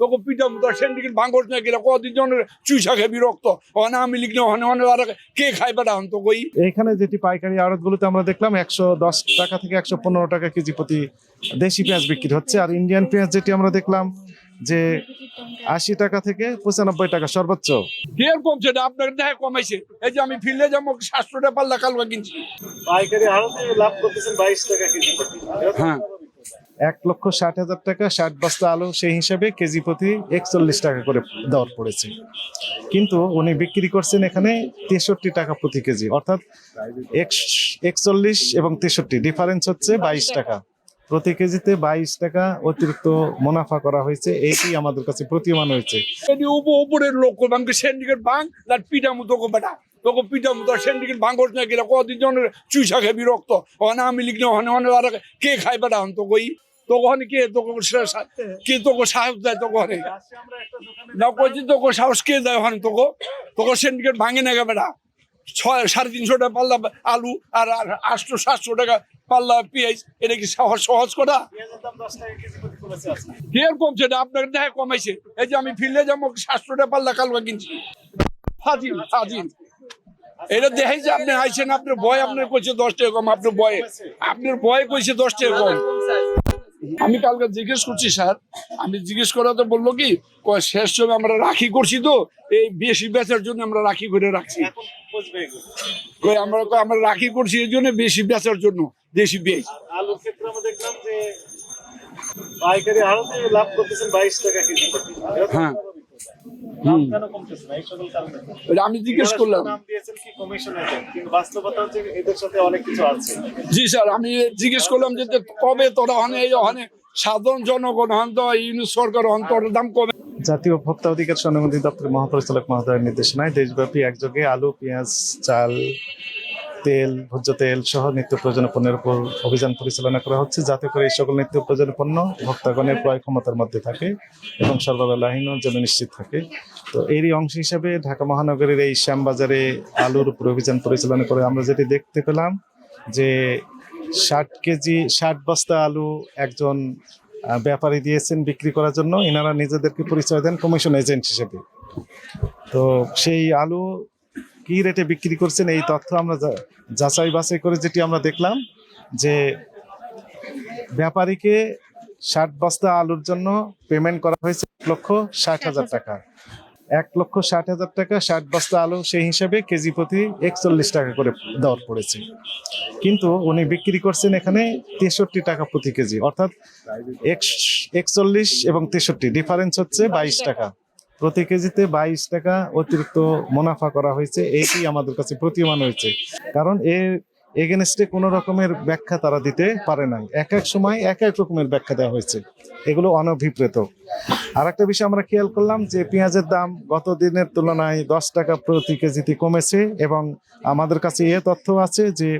তোকে পিঠা মতো সেন্ডিকেট ভাঙর না গেলে কদিন জনের চুইসা খাবি রক্ত ওখানে আমি লিখলে ওখানে ওখানে আর কে খাই বেটা হন তো কই এইখানে যেটি পাইকারি আড়তগুলোতে আমরা দেখলাম একশো দশ টাকা থেকে একশো পনেরো টাকা কেজি প্রতি দেশি পেঁয়াজ বিক্রি হচ্ছে। আর ইন্ডিয়ান পেঁয়াজ যেটি আমরা দেখলাম যে আশি টাকা থেকে পঁচানব্বই টাকা সর্বোচ্চ। কে কমছে না আপনার দেখা কমাইছে? এই যে আমি ফিল্ডে যাব সাতশোটা পাল্লা কালকা কিনছি। পাইকারি আড়তে লাভ করতেছেন বাইশ টাকা কেজি হ্যাঁ। এক লক্ষ ষাট হাজার টাকা, ষাট বস্তা আলু সেই হিসাবে কেজি প্রতি একচল্লিশ টাকা করে দর পড়েছে। কিন্তু উনি বিক্রি করছেন এখানে তেষট্টি টাকা প্রতি কেজি, অর্থাৎ একচল্লিশ এবং তেষট্টি। ডিফারেন্স হচ্ছে বাইশ টাকা। প্রতি কেজিতে বাইশ টাকা অতিরিক্ত মুনাফা করা হয়েছে, এইটি আমাদের কাছে প্রতীয়মান হয়েছে। উপ উপরের লোক ব্যাংকে সেন্ডিকেট ভাঙ তার পিঠা মতো বেটা। তোকে পিঠা মতো সেন্ডিকেট ভাঙর না গেলে কদিন জনের চুইসা খাবি রক্ত ওখানে আমি লিখলে ওখানে ওখানে কে খাই বেটা? হন কই তোকে ওখানে কে তোকে সা- কে তোকে সাহস দেয় তোকে ওখানে না কইছি তোকে সাহস কে দেয় ওখানে? তোকে? তোকে সেন্ডিকেট ভাঙে না বেটা? ছয় সাড়ে তিনশো টাকা পাল্লা আলু আর আটশো সাতশো টাকা পাল্লা পেঁয়াজ এটা কি সহজ সহজ করা কে কমছে না আপনার দেখা কমাইছে। এই যে আমি ফিল্ডে যাব সাতশো টাকা পাল্লা কালকা কিনছি। ফাজিল ফাজিল। এটা দেখাই যে আপনি আইছেন আপনার বয় আপনার কইছে দশ টাকা কম আপনার বয়ে আপনার বয়ে কইছে দশ টাকা কম। আমি কালকে জিজ্ঞেস করছি স্যার আমি জিজ্ঞেস করা তো বলল কি শেষ সময় আমরা রাখি করছি তো এই বেশি বেচার জন্য আমরা রাখি করে রাখছি। আমরা আমরা রাখি করছি এই জন্য বেশি বেচার জন্য দেশি বেশ আলুর ক্ষেত্রে আমরা দেখলাম যে পাইকারি আড়তে লাভ করতেছেন বাইশ টাকা কেজি। হ্যাঁ। আমি জিজ্ঞেস করলাম। নাম দিয়েছেন কি কমিশন এজেন্ট কিন্তু বাস্তবতা হচ্ছে এদের সাথে অনেক কিছু আছে। জি স্যার আমি জিজ্ঞেস করলাম যে কবে তোরা হনে এই হনে সাধারণ জনগণ হন তো ইউনিট সরকার হন তোর দাম কবে? জাতীয় ভোক্তা অধিকার সনগতি দপ্তরের মহাপরিচালক মহোদয়ের নির্দেশনায় দেশব্যাপী একযোগে আলু পেঁয়াজ চাল তেল, ভোজ্য তেল সহ নিত্য প্রয়োজনীয় পণ্যের উপর অভিযান পরিচালনা করা হচ্ছে যাতে করে এই সকল নিত্য প্রয়োজনীয় পণ্য ভোক্তাগণের ক্রয় ক্ষমতার মধ্যে থাকে এবং সরবরাহহীন যেন নিশ্চিত থাকে। তো এরই অংশ হিসাবে ঢাকা মহানগরের এই শ্যামবাজারে আলুর উপর অভিযান পরিচালনা করে আমরা যেটি দেখতে পেলাম যে ষাট কেজি, ষাট বস্তা আলু একজন ব্যাপারী দিয়েছেন বিক্রি করার জন্য। এনারা নিজেদেরকে পরিচয় দেন কমিশন এজেন্ট হিসেবে। তো সেই আলু কি রেটে বিক্রি করছেন এই তথ্য আমরা যাচাই বাছাই করে যেটি আমরা দেখলাম যে ব্যাপারীকে ষাট বস্তা আলুর জন্য পেমেন্ট করা হয়েছে এক লক্ষ ষাট হাজার টাকা। এক লক্ষ ষাট হাজার টাকা ষাট বস্তা আলু সেই হিসাবে কেজি প্রতি একচল্লিশ টাকা করে দর পড়েছে। কিন্তু উনি বিক্রি করছেন এখানে তেষট্টি টাকা প্রতি কেজি অর্থাৎ একচল্লিশ এবং তেষট্টি ডিফারেন্স হচ্ছে বাইশ টাকা। প্রতি কেজিতে বাইশ টাকা অতিরিক্ত মুনাফা করা হয়েছে, এইটি আমাদের কাছে প্রতীয়মান হয়েছে। কারণ এর এগেনস্টে কোনো রকমের ব্যাখ্যা তারা দিতে পারে নাই। এক এক সময় এক এক রকমের ব্যাখ্যা দেওয়া হয়েছে। এগুলো অনভিপ্রেত। আর একটা বিষয় আমরা খেয়াল করলাম যে পেঁয়াজের দাম গত দিনের তুলনায় দশ টাকা প্রতি কেজিতে কমেছে এবং আমাদের কাছে এ তথ্য আছে যে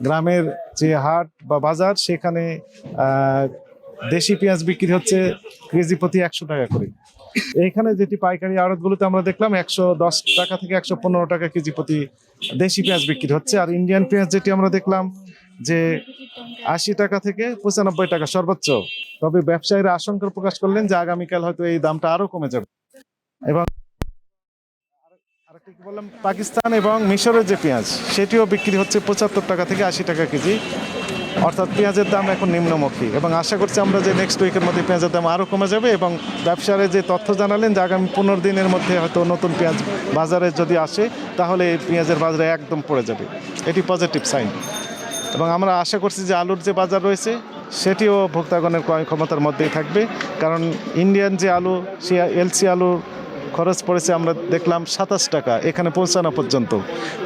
গ্রামের যে হাট বা বাজার, সেখানে দেশি পেঁয়াজ বিক্রি হচ্ছে কেজি প্রতি একশো টাকা করে। এইখানে যেটি পাইকারি আড়তগুলোতে আমরা দেখলাম, একশো দশ টাকা থেকে একশো পনেরো টাকা কেজি প্রতি দেশি পেঁয়াজ বিক্রি হচ্ছে। আর ইন্ডিয়ান পেঁয়াজ যেটি আমরা দেখলাম যে আশি টাকা থেকে পঁচানব্বই টাকা সর্বোচ্চ। তবে ব্যবসায়ীরা আশঙ্কা প্রকাশ করলেন যে আগামীকাল হয়তো এই দামটা আরও কমে যাবে। এবং আরেকটা বললাম, পাকিস্তান এবং মিশরের যে পেঁয়াজ, সেটিও বিক্রি হচ্ছে পঁচাত্তর টাকা থেকে আশি টাকা কেজি অর্থাৎ পেঁয়াজের দাম এখন নিম্নমুখী। এবং আশা করছি আমরা যে নেক্সট উইকের মধ্যে পেঁয়াজের দাম আরও কমে যাবে এবং ব্যবসারে যে তথ্য জানালেন যে আগামী পনেরো দিনের মধ্যে হয়তো নতুন পেঁয়াজ বাজারে যদি আসে, তাহলে এই পেঁয়াজের বাজারে একদম পড়ে যাবে। এটি পজিটিভ সাইন এবং আমরা আশা করছি যে আলুর যে বাজার রয়েছে, সেটিও ভোক্তাগণের ক্রয় ক্ষমতার মধ্যেই থাকবে। কারণ ইন্ডিয়ান যে আলু, সে এলসি আলু খরচ পড়েছে আমরা দেখলাম সাতাশ টাকা এখানে পৌঁছানো পর্যন্ত।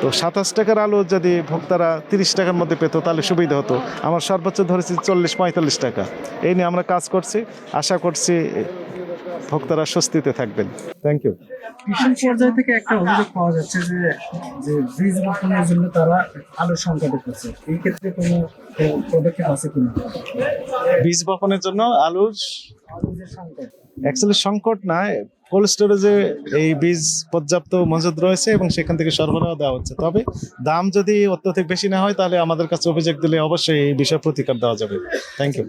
তো সাতাশ টাকার আলু যদি ভোক্তারা তিরিশ টাকার মধ্যে পেতো তাহলে সুবিধা হতো। আমার সর্বোচ্চ ধরেছি চল্লিশ পঁয়তাল্লিশ টাকা। এই নিয়ে আমরা কাজ করছি আশা করছি ভোক্তারা স্বস্তিতে থাকবেন। থ্যাংক ইউ পর্যায় থেকে একটা অভিযোগ পাওয়া যাচ্ছে যে যে বীজ বপনের জন্য তারা আলুর সংকটে পড়ছে এই ক্ষেত্রে কোনো পদক্ষেপ আছে কিনা? বীজ বপনের জন্য আলুর অ্যাকচুয়ালি সংকট না কোল্ড স্টোরেজে এই বীজ পর্যাপ্ত মজুদ রয়েছে এবং সেখান থেকে সরবরাহ দেওয়া হচ্ছে। তবে দাম যদি অত্যধিক বেশি না হয়, তাহলে আমাদের কাছে অভিযোগ দিলে অবশ্যই এই বিষয়ে প্রতিকার দেওয়া যাবে। Thank you